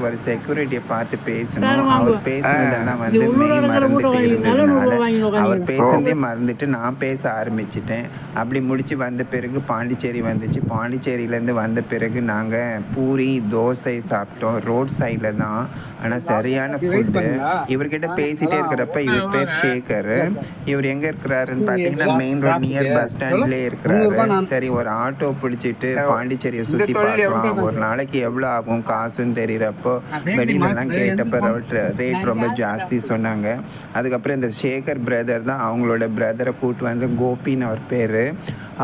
ஒரு security பார்த்து பேசணும். அவர். பேசுனதெல்லாம் வந்து மெய் மறந்துட்டு இருந்ததுனால அவர். பேசுனதே மறந்துட்டு நான் பேச ஆரம்பிச்சிட்டேன். அப்படி முடிச்சு வந்த பிறகு பாண்டிச்சேரி வந்துச்சு. பாண்டிச்சேரியிலேருந்து வந்த பிறகு நாங்கள் பூரி தோசை சாப்பிட்டோம். ரோட் சைடில் தான். ஆனால் சரியான ஃபுட்டு இவர்கிட்ட பேசிட்டே இருக்கிறப்ப இவர் பேர் சேகர். இவர் எங்க இருக்கிறாருன்னு பார்த்தீங்கன்னா மெயின் ரோட் நியர் பஸ் ஸ்டாண்ட்லேயே இருக்கிறாரு. சரி ஒரு ஆட்டோ பிடிச்சிட்டு பாண்டிச்சேரியை தொழில் பார்க்கலாம். எவ்வளவு ஒரு நாளைக்கு எவ்வளோ ஆகும்? காசுன்னு தெரியறப்போ வெளியிலலாம் கேட்டப்ப ரேட் ரொம்ப ஜாஸ்தி சொன்னாங்க. அதுக்கப்புறம் இந்த சேகர் பிரதர் தான் அவங்களோட பிரதரை கூட்டு வந்து கோபின்னு அவர் பேர்.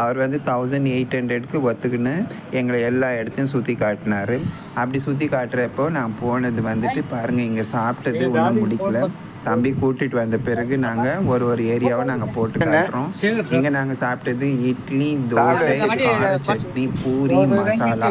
அவர் வந்து தௌசண்ட் எயிட் ஹண்ட்ரட்க்கு ஒத்துக்குன்னு எங்களை எல்லா இடத்தையும் சுற்றி காட்டினாரு. அப்படி சுற்றி காட்டுறப்போ நான் போனது வந்துட்டு பாருங்கள் இங்கே சாப்பிட்டது ஒன்றும் முடிக்கல. தம்பி கூட்டிட்டு வந்த பிறகு நாங்கள் ஒரு ஒரு ஏரியாவை நாங்கள் போட்டு காட்டுறோம். இங்கே நாங்கள் சாப்பிட்டது இட்லி தோசை கார சட்னி பூரி மசாலா.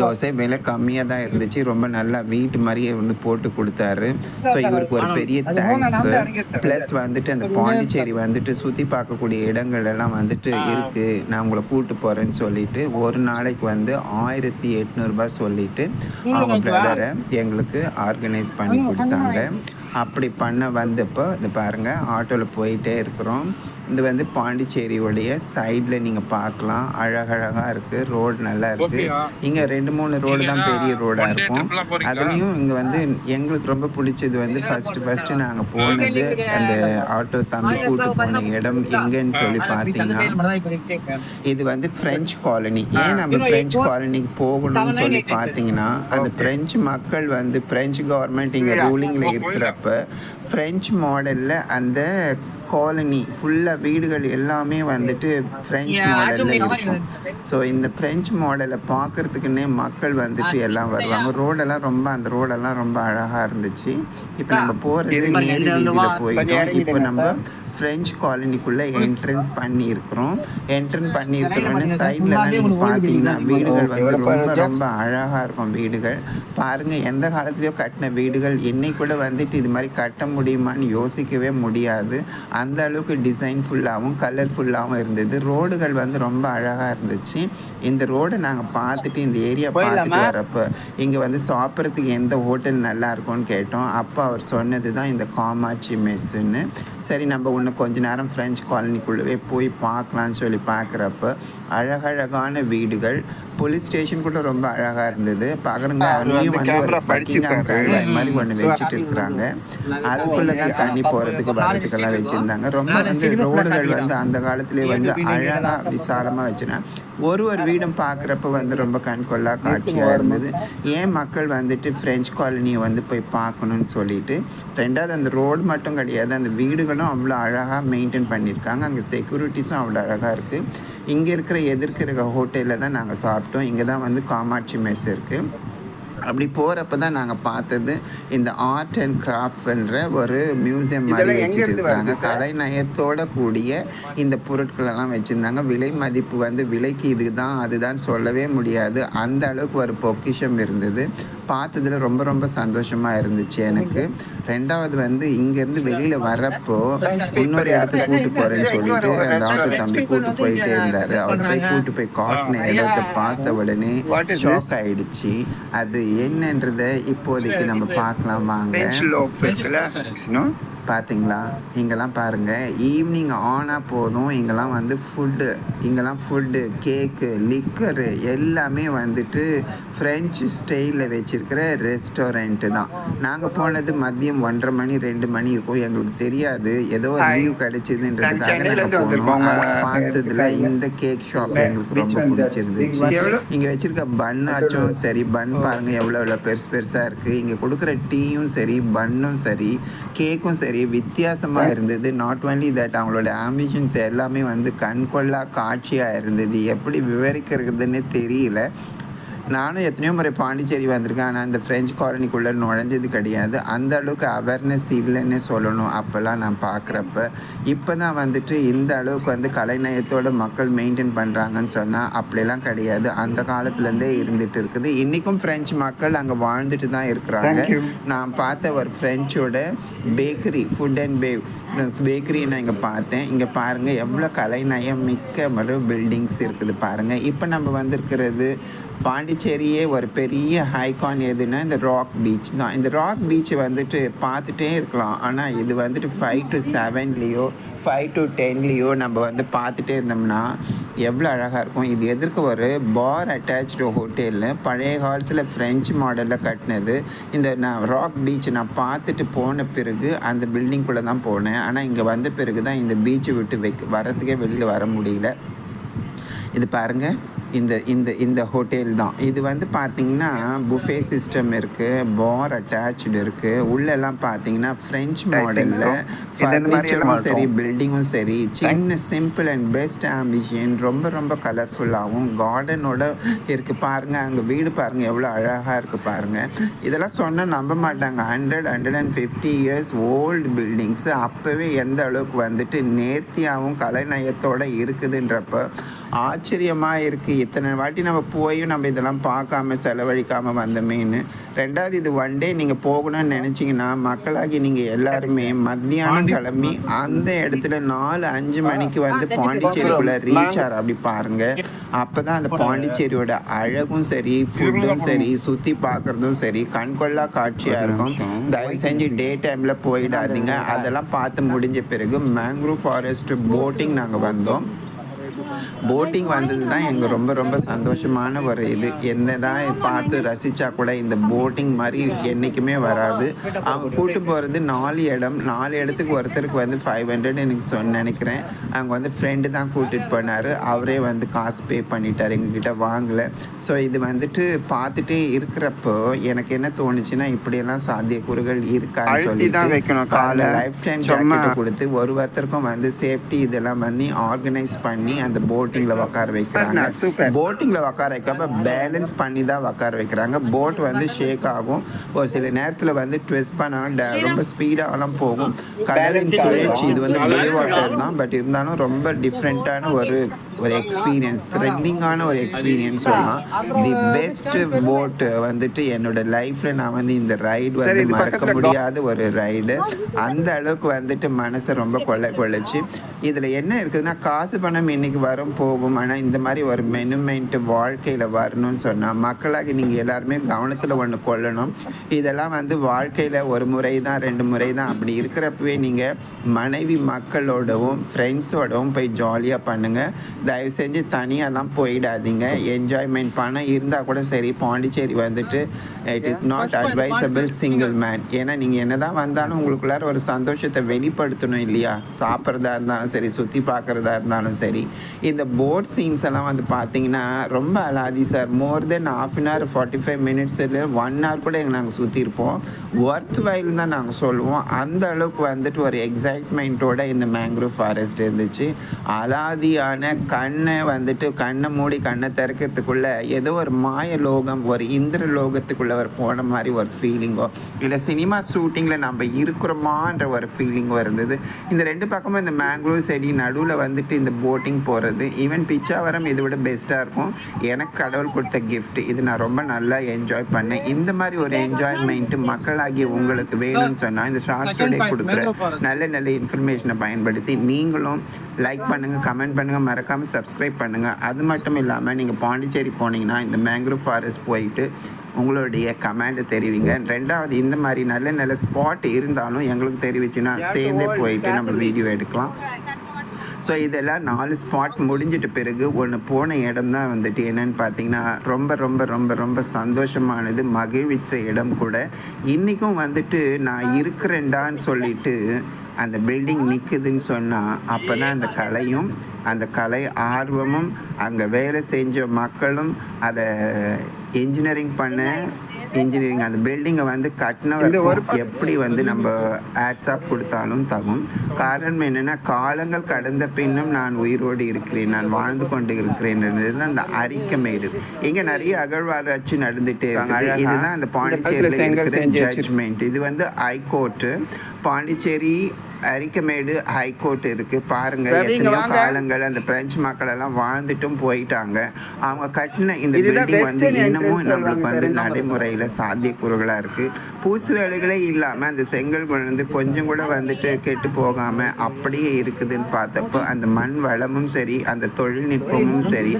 தோசை விலை கம்மியாக தான் இருந்துச்சு. ரொம்ப நல்லா வீட்டு மாதிரியே வந்து போட்டு கொடுத்தாரு. ஸோ இவருக்கு ஒரு பெரிய தேங்க்ஸ் ப்ளஸ் வந்துட்டு அந்த பாண்டிச்சேரி வந்துட்டு சுற்றி பார்க்கக்கூடிய இடங்கள் எல்லாம் வந்துட்டு இருக்கு. நான் உங்களை கூட்டு போகிறேன்னு சொல்லிட்டு ஒரு நாளைக்கு வந்து ஆயிரத்தி எட்நூறுபா சொல்லிட்டு அவங்க பிரதரை எங்களுக்கு ஆர்கனைஸ் பண்ணி கொடுத்தாங்க. அப்படி பண்ண வந்தப்போ இது பாருங்கள் ஆட்டோவில் போயிட்டே இருக்கிறோம். இது வந்து பாண்டிச்சேரியோடைய சைடில் நீங்கள் பார்க்கலாம். அழகழகாக இருக்குது ரோடு நல்லா இருக்குது இங்கே ரெண்டு மூணு ரோடு தான் பெரிய ரோடாக இருக்கும். அதுலேயும் இங்கே வந்து எங்களுக்கு ரொம்ப பிடிச்சது வந்து ஃபஸ்ட்டு ஃபஸ்ட்டு நாங்கள் போனது அந்த ஆட்டோ தம்பி கூட்டு போன இடம் எங்கன்னு சொல்லி பார்த்தீங்கன்னா இது வந்து பிரெஞ்சு காலனி ஏன் நம்ம பிரெஞ்சு காலனிக்கு போகணும்னு சொல்லி பார்த்தீங்கன்னா அந்த பிரெஞ்சு மக்கள் வந்து பிரெஞ்சு கவர்மெண்ட் இங்கே ரூலிங்கில் இருக்கிறப்ப பிரெஞ்சு மாடலில் அந்த காலனி ஃபுல்லாக வீடுகள் எல்லாமே வந்துட்டு ஃப்ரெஞ்ச் மாடலில் இருக்கும். ஸோ இந்த ஃப்ரெஞ்ச் மாடலை பார்க்கறதுக்குன்னே மக்கள் வந்துட்டு எல்லாம் வருவாங்க. ரோடெல்லாம் ரொம்ப அந்த ரோடெல்லாம் ரொம்ப அழகாக இருந்துச்சு. இப்போ நம்ம போகிறது நேரு வீதியில் போயிட்டோம். இப்போ நம்ம ஃப்ரெஞ்ச் காலனிக்குள்ளே என்ட்ரன்ஸ் பண்ணியிருக்கிறோம். என்ட்ரன் பண்ணியிருக்கிறோன்னு சைட்லலாம் நீங்கள் பார்த்தீங்கன்னா வீடுகள் வந்து ரொம்ப ரொம்ப அழகாக இருக்கும் வீடுகள். பாருங்கள் எந்த காலத்துலையோ கட்டின வீடுகள். இன்னைக்கு கூட வந்துட்டு இது மாதிரி கட்ட முடியுமான்னு யோசிக்கவே முடியாது. அந்த அளவுக்கு டிசைன்ஃபுல்லாகவும் கலர்ஃபுல்லாகவும் இருந்தது. ரோடுகள் வந்து ரொம்ப அழகாக இருந்துச்சு. இந்த ரோடை நாங்கள் பார்த்துட்டு இந்த ஏரியா பார்த்துட்டு வரப்போ இங்கே வந்து சாப்பிட்றதுக்கு எந்த ஹோட்டல் நல்லா இருக்கும்னு கேட்டோம். அப்போ அவர் சொன்னது தான் இந்த காமாட்சி மெஸ்ஸுன்னு சரி நம்ம இன்னும் கொஞ்ச நேரம் ஃப்ரெஞ்ச் காலனிக்குள்ளவே போய் பார்க்கலான்னு சொல்லி பார்க்குறப்ப அழகழகான வீடுகள். போலீஸ் ஸ்டேஷன் கூட ரொம்ப அழகாக இருந்தது. பார்க்குறங்க அவர் வந்து அங்கேயும் வந்து ஒரு மாதிரி ஒன்று வச்சுட்டு இருக்கிறாங்க. அதுக்குள்ளே தான் தண்ணி போகிறதுக்கு வர்றதுக்கெல்லாம் வச்சுருந்தாங்க. ரொம்ப வந்து ரோடுகள் வந்து அந்த காலத்திலே வந்து அழகாக விசாலமாக வச்சுருந்தாங்க ஒரு ஒரு வீடும் பார்க்குறப்ப வந்து ரொம்ப கண்கொள்ளா காட்சியாக இருந்தது. ஏன் மக்கள் வந்துட்டு ஃப்ரெஞ்ச் காலனியை வந்து போய் பார்க்கணும்னு சொல்லிட்டு ரெண்டாவது அந்த ரோடு மட்டும் கிடையாது அந்த வீடுகளும் அவ்வளோ அழகாக மெயின்டைன் பண்ணியிருக்காங்க. அங்கே செக்யூரிட்டிஸும் அவ்வளோ அழகாக இருக்குது இங்கே இருக்கிற எதிர்க்கிற ஹோட்டலில் தான் நாங்கள் சாப்பிட்டோம். இங்கே தான் வந்து காமாட்சி மெஸ் இருக்குது அப்படி போகிறப்ப தான் நாங்கள் பார்த்தது இந்த ஆர்ட் அண்ட் கிராஃப்ட்ன்ற ஒரு மியூசியம் மாதிரி வச்சுருக்காங்க? கலைநயத்தோட கூடிய இந்த பொருட்களெல்லாம் வச்சுருந்தாங்க. விலை மதிப்பு வந்து விலைக்கு இதுதான் அதுதான் சொல்லவே முடியாது. அந்த அளவுக்கு ஒரு பொக்கிஷம் இருந்தது. பார்த்ததுல ரொம்ப ரொம்ப சந்தோஷமாக இருந்துச்சு எனக்கு. ரெண்டாவது வந்து இங்கேருந்து வெளியில் வரப்போ இன்னொரு இடத்துக்கு கூட்டு போகிறேன்னு சொல்லிட்டு அந்த ஆட்டோ தம்பி கூட்டு போயிட்டே இருந்தார். அவர் போய் கூட்டு போய் காட்டின இடத்தை பார்த்த உடனே ஷாக் ஆயிடுச்சு. அது என்னன்றதை இப்போதைக்கு நம்ம பார்க்கலாம் வாங்க பார்த்தீங்களா இங்கெல்லாம் பாருங்கள் ஈவினிங் ஆனால் போதும். இங்கெல்லாம் வந்து ஃபுட்டு இங்கெல்லாம் ஃபுட்டு கேக்கு லிக்கரு எல்லாமே வந்துட்டு ஃப்ரெஞ்சு ஸ்டைலில் வச்சுருக்கிற ரெஸ்டாரண்ட்டு தான். நாங்கள் போனது மதியம் ஒன்றரை மணி ரெண்டு மணி இருக்கும். எங்களுக்கு தெரியாது. ஏதோ. லீவ் கிடைச்சதுன்றதுக்காக நாங்கள் போனோம். பார்த்ததுல. இந்த கேக் ஷாப் எங்களுக்கு ரொம்ப? பிடிச்சிருந்துச்சு? இங்கே வச்சிருக்க பன்னாச்சும் சரி. பன் பாருங்க. எவ்வளோ எவ்வளோ பெருசு பெருசாக இருக்குது இங்கே கொடுக்குற டீயும் சரி பன்னும் சரி கேக்கும் சரி. வித்தியாசமாக இருந்தது. நாட் ஒன்லி தட் அவங்களோட ஆம்பிஷன்ஸ் எல்லாமே வந்து கண்கொள்ளா காட்சியாக இருந்தது. எப்படி விவரிக்கிறதுன்னு தெரியல. நானும் எத்தனையோ முறை பாண்டிச்சேரி வந்திருக்கேன். ஆனால் அந்த ஃப்ரெஞ்ச் காலனிக்குள்ளே நுழைஞ்சது கிடையாது. அந்த அளவுக்கு அவேர்னஸ் இல்லைன்னு சொல்லணும் அப்போல்லாம் நான் பார்க்குறப்ப இப்போ தான் வந்துட்டு இந்த அளவுக்கு வந்து கலைநயத்தோட மக்கள் மெயின்டைன் பண்ணுறாங்கன்னு சொன்னால் அப்படிலாம் கிடையாது. அந்த காலத்துலேருந்தே இருந்துட்டு இருக்குது. இன்றைக்கும் ஃப்ரெஞ்சு மக்கள் அங்கே வாழ்ந்துட்டு தான் இருக்கிறாங்க. நான் பார்த்த ஒரு ஃப்ரெஞ்சோட பேக்கரி ஃபுட் அண்ட் பேவ் பேக்கரியை நான் இங்கே பார்த்தேன். இங்கே பாருங்கள் எவ்வளோ கலைநயம் மிக்க ஒரு பில்டிங்ஸ் இருக்குது பாருங்கள் இப்போ நம்ம வந்திருக்கிறது பாண்டிச்சேரியே ஒரு பெரிய ஹைகான் எதுன்னா இந்த ராக் பீச் தான். இந்த ராக் பீச்சை வந்துட்டு பார்த்துட்டே இருக்கலாம். ஆனால் இது வந்துட்டு ஃபைவ் டு செவன்லேயோ ஃபைவ் டு டென்லேயோ நம்ம வந்து பார்த்துட்டே இருந்தோம்னா எவ்வளோ அழகாக இருக்கும். இது எதிர்க்க ஒரு பார் அட்டாச்சு ஹோட்டலு பழைய காலத்தில் ஃப்ரெஞ்சு மாடலில் கட்டினது. இந்த நான் ராக் பீச் நான் பார்த்துட்டு போன பிறகு அந்த பில்டிங்குள்ளே தான் போனேன். ஆனால் இங்கே வந்த பிறகு தான் இந்த பீச்சை விட்டு வைக்க வரத்துக்கே வெளியில் வர முடியல. இது பாருங்கள் இந்த இந்த இந்த ஹோட்டல் தான். இது வந்து பார்த்தீங்கன்னா புஃபே சிஸ்டம் இருக்குது பார் அட்டாச்சு இருக்குது உள்ளெல்லாம் பார்த்தீங்கன்னா ஃப்ரெஞ்ச் மாடலில் எல்லாம் சரி. பில்டிங்கும் சரி சின்ன சிம்பிள் அண்ட் பெஸ்ட் ஆம்பிஷன் ரொம்ப ரொம்ப கலர்ஃபுல்லாகவும் கார்டனோட இருக்குது பாருங்கள் அங்கே வீடு பாருங்கள் எவ்வளோ அழகாக இருக்குது பாருங்கள் இதெல்லாம் சொன்னால் நம்ப மாட்டாங்க. Hundred hundred and fifty years old buildings அப்போவே எந்த அளவுக்கு வந்துட்டு நேர்த்தியாகவும் கலைநயத்தோடு இருக்குதுன்றப்ப ஆச்சரியமாக இருக்குது இத்தனை வாட்டி நம்ம போயும் நம்ம இதெல்லாம் பார்க்காம செலவழிக்காமல் வந்தமேன்னு. ரெண்டாவது இது ஒன் டே நீங்கள் போகணும்னு நினச்சிங்கன்னா மக்களாகி நீங்கள் எல்லாருமே மத்தியானம் கிளம்பி அந்த இடத்துல நாலு அஞ்சு மணிக்கு வந்து பாண்டிச்சேரிக்குள்ளே ரீச் ஆகிற அப்படி பாருங்கள் அப்போ தான் அந்த பாண்டிச்சேரியோட அழகும் சரி ஃபுட்டும் சரி சுற்றி பார்க்குறதும் சரி கண்கொள்ளா காட்சியாக இருக்கும். தயவு செஞ்சு டே டைமில் போயிடாதீங்க. அதெல்லாம் பார்த்து முடிஞ்ச பிறகு மேங்க்ரூவ் ஃபாரஸ்ட் போட்டிங் நாங்கள் வந்தோம். போட்டிங் வந்தது தான் எங்கள் ரொம்ப ரொம்ப சந்தோஷமான ஒரு இது. என்னதான் பார்த்து ரசித்தா கூட இந்த போட்டிங் மாதிரி என்றைக்குமே வராது. அவங்க கூட்டு போகிறது நாலு இடம். நாலு இடத்துக்கு ஒருத்தருக்கு வந்து ஃபைவ் ஹண்ட்ரட் எனக்கு சொன்ன நினைக்கிறேன். அங்கே வந்து ஃப்ரெண்டு தான் கூட்டிகிட்டு போனார். அவரே வந்து காசு பே பண்ணிட்டார் எங்ககிட்ட வாங்கலை. ஸோ இது வந்துட்டு பார்த்துட்டே இருக்கிறப்போ எனக்கு என்ன தோணுச்சுன்னா இப்படியெல்லாம் சாத்தியக்கூறுகள் இருக்கான்னு அழுத்தி தான் வைக்கணும் காலை. லைஃப் டைம் கொடுத்து ஒரு ஒருத்தருக்கும் வந்து சேஃப்டி இதெல்லாம் பண்ணி ஆர்கனைஸ் பண்ணி அந்த போட்டிங்கில் உட்கார வைக்கிறாங்க. போட்டிங்கில் உட்கார வைக்கப்ப பேலன்ஸ் பண்ணி தான் உட்கார வைக்கிறாங்க. போட் வந்து ஷேக் ஆகும். ஒரு சில நேரத்தில் வந்து ட்விஸ்ட் பண்ண ட- ரொம்ப ஸ்பீடாகலாம் போகும். கடலின் சுழற்சி இது வந்து பே வாட்டர் தான். பட் இருந்தாலும் ரொம்ப டிஃப்ரெண்ட்டான ஒரு ஒரு எக்ஸ்பீரியன்ஸ் த்ரெட்டிங்கான ஒரு எக்ஸ்பீரியன்ஸ் சொல்லலாம். தி பெஸ்ட் போட் வந்துட்டு என்னோட லைஃப்பில் நான் வந்து இந்த ரைடு வந்து மறக்க முடியாத ஒரு ரைடு அந்த அளவுக்கு வந்துட்டு மனசை ரொம்ப கொள்ளை கொள்ளைச்சு. இதில் என்ன இருக்குதுன்னா காசு பணம் இன்னைக்கு வரும் போகும். ஆனால் இந்த மாதிரி ஒரு மெனுமெண்ட் வாழ்க்கையில் வரணும்னு சொன்னால் மக்களாகி நீங்கள் எல்லாருமே கவனத்தில் ஒன்று கொள்ளணும். இதெல்லாம் வந்து வாழ்க்கையில் ஒரு முறை தான் ரெண்டு முறை தான் அப்படி இருக்கிறப்பவே நீங்கள் மனைவி மக்களோடவும் ஃப்ரெண்ட்ஸோடவும் போய் ஜாலியாக பண்ணுங்கள் தயவு செஞ்சு தனியாலாம் போயிடாதீங்க. என்ஜாய்மெண்ட் பணம் இருந்தால் கூட சரி பாண்டிச்சேரி வந்துட்டு it is not advisable single man ஏன்னா நீங்கள் என்ன தான் வந்தாலும் உங்களுக்குள்ளார ஒரு சந்தோஷத்தை வெளிப்படுத்தணும் இல்லையா? சாப்பிட்றதா இருந்தாலும் சரி சுற்றி பார்க்குறதா இருந்தாலும் சரி. இந்த போட் சீன்ஸ் எல்லாம் வந்து பார்த்தீங்கன்னா ரொம்ப அலாதி sir. More than half an hour forty five minutes இல்லை ஒன் ஹவர் கூட எங்கள் நாங்கள் சுற்றிருப்போம் ஒர்த் வயல் தான் நாங்கள் சொல்லுவோம். அந்த அளவுக்கு வந்துட்டு ஒரு எக்ஸைட்மெண்ட்டோட இந்த மேங்க்ரூவ் ஃபாரஸ்ட் இருந்துச்சு. அலாதியான கண்ணை வந்துட்டு கண்ணை மூடி கண்ணை திறக்கிறதுக்குள்ள ஏதோ ஒரு மாய லோகம் ஒரு இந்திர லோகத்துக்குள்ள ஒரு போன மாதிரி ஒரு ஃபீலிங்கோ இல்லை சினிமா ஷூட்டிங்கில் நம்ம இருக்கிறோமான்ற ஒரு ஃபீலிங்கோ இருந்தது. இந்த ரெண்டு பக்கமும் இந்த மேங்க்ரூவ் செடி நடுவில் வந்துட்டு இந்த போட்டிங் போகிறது ஈவன் பிச்சாவரம் இதை விட பெஸ்ட்டாக இருக்கும். எனக்கு கடவுள் கொடுத்த gift இது நான் ரொம்ப நல்லா என்ஜாய் பண்ணேன். இந்த மாதிரி ஒரு என்ஜாய்மெண்ட்டு மக்களாகிய உங்களுக்கு வேணும்னு சொன்னால் இந்த ஷார்ட் ஸ்டுடியோ கொடுக்குற நல்ல நல்ல இன்ஃபர்மேஷனை பயன்படுத்தி நீங்களும் லைக் பண்ணுங்கள் கமெண்ட் பண்ணுங்கள் மறக்காமல் சப்ஸ்கிரைப் பண்ணுங்கள் அது மட்டும் இல்லாமல் நீங்கள் பாண்டிச்சேரி போனீங்கன்னா இந்த மேங்க்ரூவ் ஃபாரஸ்ட் போயிட்டு உங்களுடைய கமெண்ட் தெரிவிங்க. ரெண்டாவது இந்த மாதிரி நல்ல நல்ல ஸ்பாட் இருந்தாலும் எங்களுக்கு தெரிவிச்சுன்னா சேர்ந்தே போயிட்டு நம்ம வீடியோ எடுக்கலாம். ஸோ இதெல்லாம் நாலு ஸ்பாட் முடிஞ்சிட்ட பிறகு ஒன்று போன இடம் தான் வந்துட்டு என்னன்னு பார்த்தீங்கன்னா ரொம்ப ரொம்ப ரொம்ப ரொம்ப சந்தோஷமானது மகிழ்வித்த இடம் கூட. இன்றைக்கும் வந்துட்டு நான் இருக்கிறேன்டான்னு சொல்லிட்டு அந்த பில்டிங் நிற்குதுன்னு சொன்னால் அப்போ தான் அந்த கலையும் அந்த கலை ஆர்வமும் அங்கே வேலை செஞ்ச மக்களும் அதை இன்ஜினியரிங் பண்ண இன்ஜினியரிங் அந்த பில்டிங்கை வந்து கட்டினவர் எப்படி வந்து நம்ம ஆட்ஸாப் கொடுத்தாலும் தகும். காரணம் என்னென்னா காலங்கள் கடந்த பின்னும் நான் உயிரோடு இருக்கிறேன் நான் வாழ்ந்து கொண்டு இருக்கிறேன்ன்றது தான் அந்த அறிக்கைமேடு இங்கே நிறைய அகழ்வாராய்ச்சி நடந்துகிட்டே இருக்குது. இதுதான் அந்த பாண்டிச்சேரியில் இருக்கிற ஜட்ஜ்மெண்ட் இது வந்து ஹைகோர்ட்டு பாண்டிச்சேரி அரிக்கமேடு ஹைகோர்ட் இருக்கு. பாருங்க ரவி, இங்க எத்தனையோ. காலங்கள் அந்த பிரெஞ்சு மக்கள் எல்லாம் வாழ்ந்துட்டும் போயிட்டாங்க. அவங்க கட்டின இந்த பில்டிங் வந்து இன்னமும் நம்மளுக்கு வந்து நடைமுறையில சாத்தியக்கூறுகளா இருக்கு. பூசு வேலைகளே இல்லாம அந்த செங்கல் வந்து கொஞ்சம் கூட வந்துட்டு கெட்டு போகாம அப்படியே இருக்குதுன்னு பார்த்தப்போ அந்த மண் வளமும் சரி அந்த தொழில்நுட்பமும் சரி